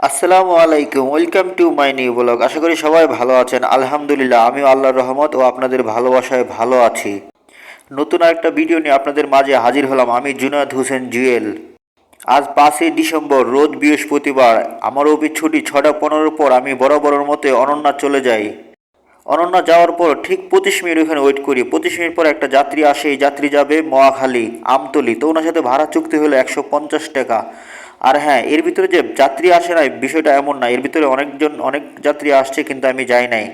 আসসালামু আলাইকুম, welcome to my new blog. আশা করি সবাই ভালো আছেন। আলহামদুলিল্লাহ, আমিও আল্লাহর রহমত ও আপনাদের ভালোবাসায় ভালো আছি। নতুন আরেকটা ভিডিও নিয়ে আপনাদের মাঝে হাজির হলাম আমি, জুনায়দ হোসেন জুয়েল। আজ পাঁচই ডিসেম্বর, রোজ বৃহস্পতিবার। আমার অফিস ছুটি ছটা পনেরোর পর আমি বরাবরের মতো অনন্যা চলে যাই। অনন্যা যাওয়ার পর ঠিক পঁচিশ মিনিট ওখানে ওয়েট করি। পঁচিশ মিনিট পর একটা যাত্রী আসে, এই যাত্রী যাবে মোয়াখালী আমতলি। তো ওনার সাথে ভাড়া চুক্তি হলো একশো পঞ্চাশ টাকা। আর হ্যাঁ এর ভিতরে যে যাত্রী আসে না বিষয়টা এমন না। এর ভিতরে অনেকজন, অনেক যাত্রী আসছে, কিন্তু আমি যাই নাই।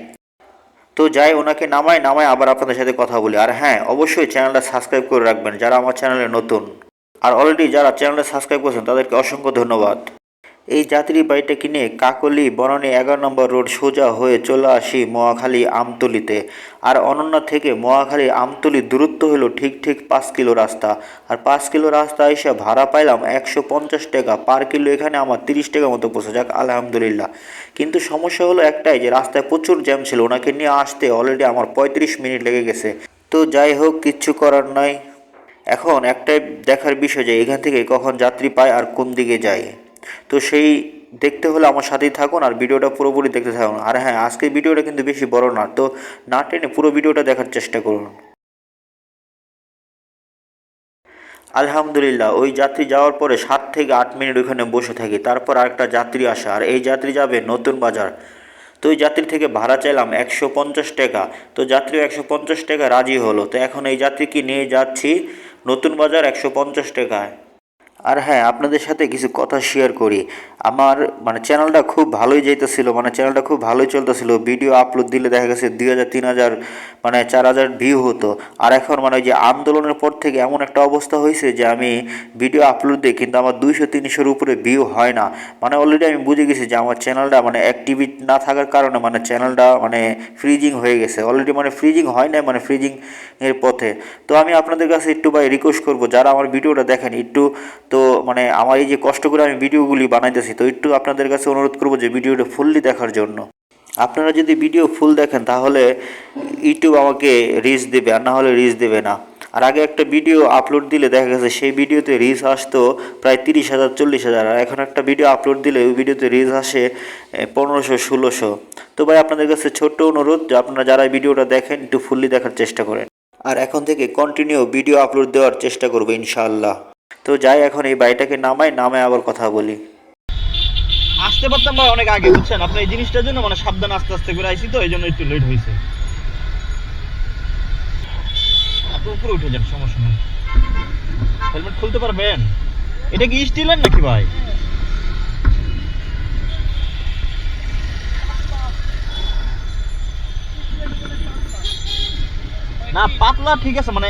তো যাই, ওনাকে নামায় নামায় আবার আপনাদের সাথে কথা বলি। আর হ্যাঁ অবশ্যই চ্যানেলটা সাবস্ক্রাইব করে রাখবেন যারা আমার চ্যানেলে নতুন। আর অলরেডি যারা চ্যানেলটা সাবস্ক্রাইব করছেন, তাদেরকে অসংখ্য ধন্যবাদ। এই যাত্রী বাড়িটা কিনে কাকলি বনানী এগারো নম্বর রোড সোজা হয়ে চলে আসি মোয়াখালী আমতলিতে। আর অনন্যা থেকে মোয়াখালী আমতলি দূরত্ব হলো ঠিক ঠিক পাঁচ কিলো রাস্তা। আর পাঁচ কিলো রাস্তা এসে ভাড়া পাইলাম একশো পঞ্চাশ টাকা। পার কিলো এখানে আমার তিরিশ টাকা মতো পৌঁছে যাক, আলহামদুলিল্লাহ। কিন্তু সমস্যা হলো একটাই যে রাস্তায় প্রচুর জ্যাম ছিল, ওনাকে নিয়ে আসতে অলরেডি আমার পঁয়ত্রিশ মিনিট লেগে গেছে। তো যাই হোক, কিচ্ছু করার নাই। এখন একটাই দেখার বিষয় যে এখান থেকে কখন যাত্রী পায় আর কোন দিকে যায়। তো সেই দেখতে হলে আমার সাথেই থাকুন আর ভিডিওটা পুরোপুরি দেখতে থাকুন। আর হ্যাঁ আজকের ভিডিওটা কিন্তু বেশি বড় না, তো না টেনে পুরো ভিডিওটা দেখার চেষ্টা করুন। আলহামদুলিল্লাহ, ওই যাত্রী যাওয়ার পরে সাত থেকে আট মিনিট ওখানে বসে থাকি, তারপর আরেকটা যাত্রী আসে, আর এই যাত্রী যাবে নতুন বাজার। তো ওই যাত্রী থেকে ভাড়া চাইলাম একশো পঞ্চাশ টাকা, তো যাত্রী একশো পঞ্চাশ টাকা রাজি হলো, তো এখন এই যাত্রীকে নিয়ে যাচ্ছি নতুন বাজার একশো পঞ্চাশ টাকায়। আর হ্যাঁ আপনাদের সাথে কিছু কথা শেয়ার করি। আমার মানে চ্যানেলটা খুব ভালোই যাইতেছিল মানে চ্যানেলটা খুব ভালোই চলতেছিল। ভিডিও আপলোড দিলে দেখা গেছে দুই হাজার, তিন হাজার মানে চার হাজার ভিউ হতো। আর এখন মানে ওই যে আন্দোলনের পর থেকে এমন একটা অবস্থা হয়েছে যে আমি ভিডিও আপলোড দিই, কিন্তু আমার দুইশো, তিনশোর উপরে ভিউ হয় না। মানে অলরেডি আমি বুঝে গেছি যে আমার চ্যানেলটা মানে অ্যাক্টিভিট না থাকার কারণে মানে চ্যানেলটা মানে ফ্রিজিং হয়ে গেছে। অলরেডি মানে ফ্রিজিং হয় না মানে ফ্রিজিং এর পথে। তো আমি আপনাদের কাছে একটু ভাই রিকোয়েস্ট করব, যারা আমার ভিডিওটা দেখেন, একটু তো মানে আমার এই যে কষ্ট করে আমি ভিডিওগুলি বানাইতেছি তো একটু আপনাদের কাছে অনুরোধ করব যে ভিডিওটা ফুললি দেখার জন্য। আপনারা যদি ভিডিও ফুল দেখেন, তাহলে ইউটিউব আমাকে রিচ দেবে, আর না হলে রিচ দেবে না। আর আগে একটা ভিডিও আপলোড দিলে দেখা গেছে, সেই ভিডিওতে রিচ আসতো প্রায় তিরিশ হাজার, চল্লিশ হাজার। আর এখন একটা ভিডিও আপলোড দিলে ওই ভিডিওতে রিচ আসে পনেরোশো, ষোলোশো। তো ভাই, আপনাদের কাছে ছোট্ট অনুরোধ যে আপনারা যারা ভিডিওটা দেখেন, একটু ফুললি দেখার চেষ্টা করেন। আর এখন থেকে কন্টিনিউ ভিডিও আপলোড দেওয়ার চেষ্টা করব, ইনশাআল্লাহ। তো যাই, এখন এই বাড়িটাকে নামাই নামায় আবার কথা বলি। আসতে পারতাম ভাই অনেক আগে, বুঝছেন? আপনি এই জিনিসটার জন্য মানে সাবধান আস্তে আস্তে করে আইসি তো, এই জন্য একটু লেট হয়েছে আপনি উপরে উঠে যান, সমস্যা নেই। হেলমেট খুলতে পারবেন? এটা কি স্টিলের নাকি ভাই? না, পাতলা ঠিক আছে মানে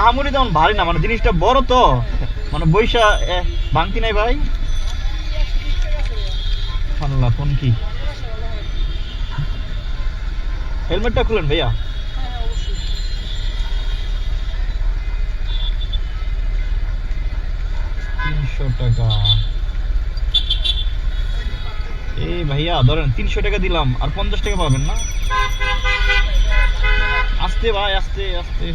আহামরি তেমন ভারী না মানে জিনিসটা বড় তো। মানে বৈশা ভাঙতি নাই ভাই। আল্লাহ কোন কি? হেলমেটটা খুলেন ভাইয়া। তিনশো টাকা। এই ভাইয়া, ধরেন তিনশো টাকা দিলাম, আর পঞ্চাশ টাকা পাবেন না? আস্তে ভাই, আস্তে আস্তে।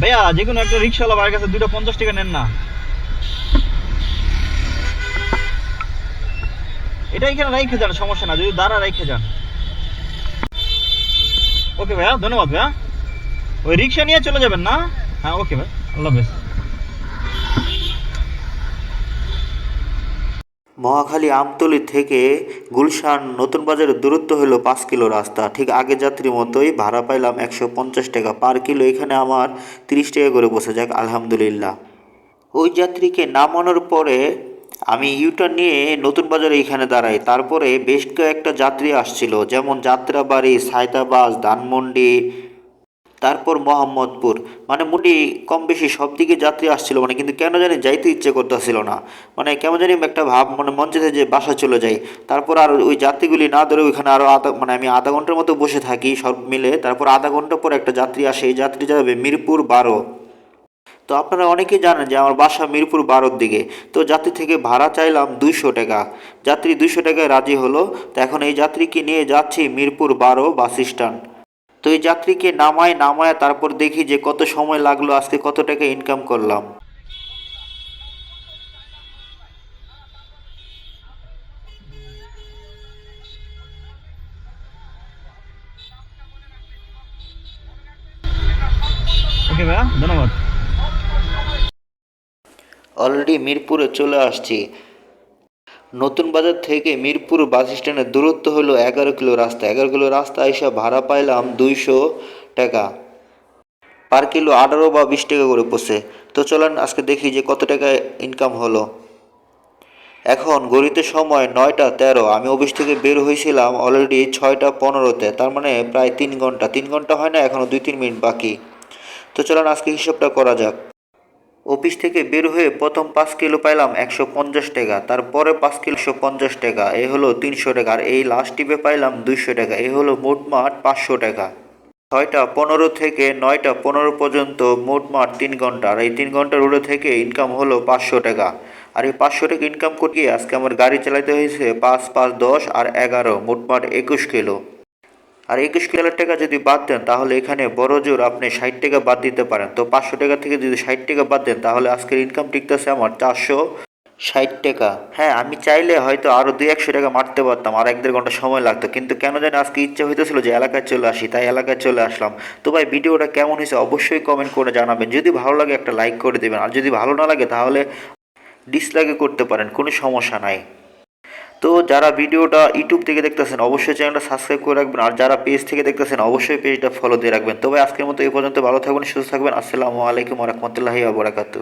ভাইয়া, যে কোনো একটা রিক্সাওয়ালা ভাইয়ের কাছে দুটো পঞ্চাশ টাকা নেন না। এটা এখানে রেখে যান, সমস্যা না, যদি দাঁড়া রেখে যান। ওকে ভাইয়া ধন্যবাদ ভাইয়া ওই রিক্সা নিয়ে চলে যাবেন না? হ্যাঁ ওকে ভাই, আল্লাহ হাফেজ। মহাখালী আমতলি থেকে গুলশান নতুন বাজারের দূরত্ব হলো পাঁচ কিলো রাস্তা। ঠিক আগে যাত্রীর মতোই ভাড়া পাইলাম একশো পঞ্চাশ টাকা পার কিলো। এখানে আমার তিরিশ টাকা করে বসে যাক, আলহামদুলিল্লাহ। ওই যাত্রীকে নামানোর পরে আমি ইউটার নিয়ে নতুন বাজারে এখানে দাঁড়াই। তারপরে বেশ কয়েকটা যাত্রী আসছিল, যেমন যাত্রাবাড়ি সায়দাবাজ ধানমন্ডি, তারপর মোহাম্মদপুর। মানে মোটামুটি কম বেশি সব দিকে যাত্রী আসছিল মানে কিন্তু কেন জানি যাইতে ইচ্ছে করতেছিল না। মানে কেমন জানি একটা ভাব মানে মন যে বাসা চলে যাই। তারপর আর ওই যাত্রীগুলি না ধরে ওইখানে আরও আধা মানে আমি আধা ঘণ্টার মতো বসে থাকি সব মিলে। তারপর আধা ঘণ্টা পর একটা যাত্রী আসে। এই যাত্রী যাবে মিরপুর বারো। তো আপনারা অনেকেই জানেন যে আমার বাসা মিরপুর বারোর দিকে। তো যাত্রী থেকে ভাড়া চাইলাম দুইশো টাকা। যাত্রী দুইশো টাকায় রাজি হলো। তো এখন এই যাত্রীকে নিয়ে যাচ্ছি মিরপুর বারো বাস স্ট্যান্ড। তো এই যাত্রীকে নামায় নামায় তারপর দেখি যে কত সময় লাগল আজকে কত টাকা ইনকাম করলাম। ধন্যবাদ okay, ধন্যবাদ। অলরেডি মিরপুরে চলে আসছি। নতুন বাজার থেকে মিরপুর বাস স্ট্যান্ডের দূরত্ব হলো এগারো কিলো রাস্তা। এগারো কিলো রাস্তা এসে ভাড়া পাইলাম দুইশো টাকা। পার কিলো আঠারো বা বিশ টাকা করে পড়ছে। তো চলেন আজকে দেখি যে কত টাকা ইনকাম হলো। এখন গড়িতে সময় নয়টা তেরো। আমি অফিস থেকে বের হয়েছিলাম অলরেডি ছয়টা পনেরোতে। তার মানে প্রায় তিন ঘণ্টা। তিন ঘণ্টা হয় না এখনও দুই তিন মিনিট বাকি। তো চলেন আজকে হিসাবটা করা যাক। অফিস থেকে বের হয়ে প্রথম পাঁচ কিলো পাইলাম একশো পঞ্চাশ টাকা, তারপরে পাঁচ কিলো একশো পঞ্চাশ টাকা, এ হলো তিনশো টাকা, আর এই লাস্ট টিপে পাইলাম দুইশো টাকা, এ হলো মোটমাট পাঁচশো টাকা। ছয়টা পনেরো থেকে নয়টা পনেরো পর্যন্ত মোটমাট তিন ঘণ্টা, আর এই তিন ঘণ্টা রোডে থেকে ইনকাম হলো পাঁচশো টাকা। আর এই পাঁচশো টাকা ইনকাম করিয়ে আজকে আমার গাড়ি চালাতে হয়েছে পাঁচ পাঁচ দশ আর এগারো মোটমাট একুশ কিলো। আর একুশ কিলোর টাকা যদি বাদ দেন, তাহলে এখানে বড় জোর আপনি ষাট টাকা বাদ দিতে পারেন। তো পাঁচশো টাকা থেকে যদি ষাট টাকা বাদ দেন, তাহলে আজকের ইনকাম টিকতেছে আমার চারশো ষাট টাকা। হ্যাঁ আমি চাইলে হয়তো আরও দুই একশো টাকা মারতে পারতাম, আর এক দেড় ঘণ্টা সময় লাগতো। কিন্তু কেন জানি আজকে ইচ্ছা হইতেছিল যে এলাকায় চলে আসি, তাই এলাকায় চলে আসলাম। তো ভাই, ভিডিওটা কেমন হয়েছে অবশ্যই কমেন্ট করে জানাবেন। যদি ভালো লাগে একটা লাইক করে দেবেন, আর যদি ভালো না লাগে, তাহলে ডিসলাইকে করতে পারেন, কোনো সমস্যা নাই। তো যারা ভিডিওটা ইউটিউব থেকে দেখতেছেন, অবশ্যই চ্যানেলটা সাবস্ক্রাইব করে রাখবেন। আর যারা পেজ থেকে দেখতেছেন, অবশ্যই পেজটা ফলো দিয়ে রাখবেন। তবে আজকের মতো এই পর্যন্ত ভালো থাকবেন, সুস্থ থাকবেন। আসসালামু আলাইকুম রহমতুল্লাহি আবরাকাতু